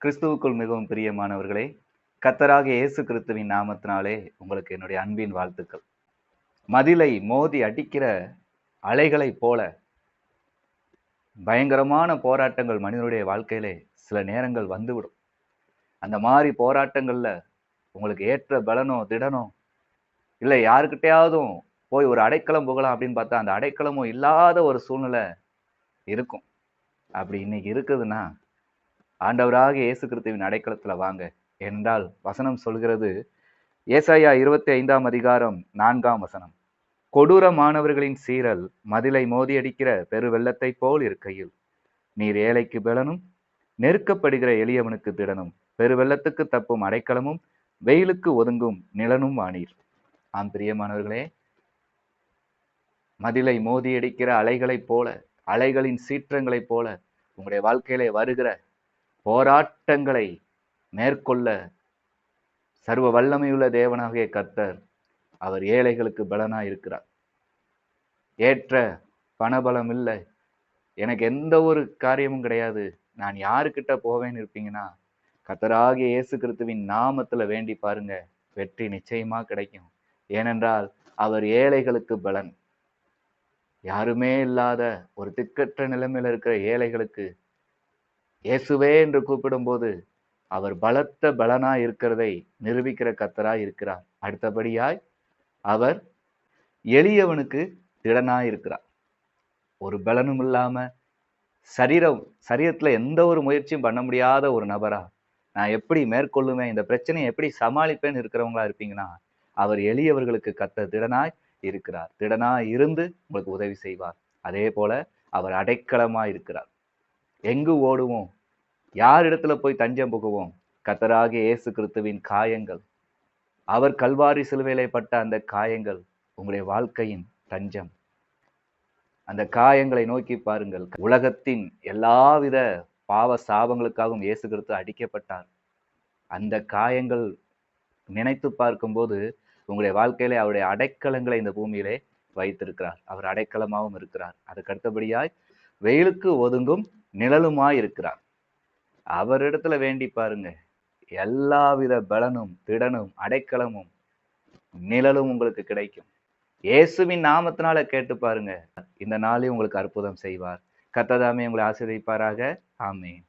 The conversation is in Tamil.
கிறிஸ்துவுக்குள் மிகவும் பிரியமானவர்களே கத்தராக இயேசு கிறிஸ்துவின் நாமத்தினாலே உங்களுக்கு என்னுடைய அன்பின் வாழ்த்துக்கள். மதிலை மோதி அடிக்கிற அலைகளைப் போல பயங்கரமான போராட்டங்கள் மனிதனுடைய வாழ்க்கையிலே சில நேரங்கள் வந்துவிடும். அந்த மாதிரி போராட்டங்கள்ல உங்களுக்கு ஏற்ற பலனோ திடனோ இல்லை யாருக்கிட்டையாவதும் போய் ஒரு அடைக்கலம் போகலாம் அப்படின்னு பார்த்தா அந்த அடைக்கலமும் இல்லாத ஒரு சூழ்நிலை இருக்கும். அப்படி இன்னைக்கு இருக்குதுன்னா ஆண்டவராக இயேசு கிறிஸ்துவின் அடைக்கலத்துல வாங்க என்றால் வசனம் சொல்கிறது ஏசாயா இருபத்தி ஐந்தாம் அதிகாரம் நான்காம் வசனம். கொடூரமானவர்களின் சீரல் மதிலை மோதியடிக்கிற பெரு வெள்ளத்தைப் போல் இருக்கையில் நீர் ஏழைக்கு பலனும் நெருக்கப்படுகிற எளியவனுக்கு திடனும் பெரு வெள்ளத்துக்கு தப்பும் அடைக்கலமும் வெயிலுக்கு ஒதுங்கும் நிலனும் வானீர். ஆம் பிரியமானவர்களே மதிலை மோதியடிக்கிற அலைகளைப் போல அலைகளின் சீற்றங்களைப் போல உங்களுடைய வாழ்க்கையிலே வருகிற போராட்டங்களை மேற்கொள்ள சர்வ வல்லமையுள்ள தேவனாகிய கர்த்தர் அவர் ஏழைகளுக்கு பலனாக இருக்கிறார் ஏற்ற பணபலம் இல்லை எனக்கு எந்த ஒரு காரியமும் கிடையாது. நான் யாருக்கிட்ட போவேன்னு இருப்பீங்கன்னா கத்தராகிய இயேசு கிறிஸ்துவின் நாமத்தில் வேண்டி பாருங்க. வெற்றி நிச்சயமாக கிடைக்கும். ஏனென்றால் அவர் ஏழைகளுக்கு பலன். யாருமே இல்லாத ஒரு திக்கற்ற நிலைமையில இருக்கிற ஏழைகளுக்கு இயேசுவே என்று கூப்பிடும்போது அவர் பலத்த பலனா இருக்கிறதை நிரூபிக்கிற கத்தராய் இருக்கிறார். அடுத்தபடியாய் அவர் எளியவனுக்கு திடனாய் இருக்கிறார். ஒரு பலனும் இல்லாம சரீரம் சரீரத்துல எந்த ஒரு முயற்சியும் பண்ண முடியாத ஒரு நபரா நான் எப்படி மேற்கொள்ளுவேன் இந்த பிரச்சனையை எப்படி சமாளிப்பேன்னு இருக்கிறவங்களா இருப்பீங்கன்னா அவர் எளியவர்களுக்கு கத்த திடனாய் இருக்கிறார். திடனா இருந்து உங்களுக்கு உதவி செய்வார். அதே போல அவர் அடைக்கலமா இருக்கிறார். எங்கு ஓடுவோம்? யார் இடத்துல போய் தஞ்சம் புகுவோம்? கத்தராகிய இயேசு கிறிஸ்துவின் காயங்கள். அவர் கல்வாரி சிலுவையிலப்பட்ட அந்த காயங்கள் உங்களுடைய வாழ்க்கையின் தஞ்சம். அந்த காயங்களை நோக்கி பாருங்கள். உலகத்தின் எல்லாவித பாவ சாபங்களுக்காகவும் இயேசு கிறிஸ்து அடிக்கப்பட்டார். அந்த காயங்கள் நினைத்து பார்க்கும்போது உங்களுடைய வாழ்க்கையிலே அவருடைய அடைக்கலங்களை இந்த பூமியிலே வைத்திருக்கிறார். அவர் அடைக்கலமாகவும் இருக்கிறார். அதுக்கு அடுத்தபடியாய் வெயிலுக்கு ஒதுங்கும் நிழலுமாய் இருக்கிறார் அவரிடத்துல வேண்டி பாருங்க. எல்லாவித பலனும் திடனும் அடைக்கலமும் நிழலும் உங்களுக்கு கிடைக்கும். இயேசுவின் நாமத்தினால கேட்டு பாருங்க. இந்த நாளையும் உங்களுக்கு அற்புதம் செய்வார். கத்ததாமே உங்களை ஆசிரியப்பாராக ஆமேன்.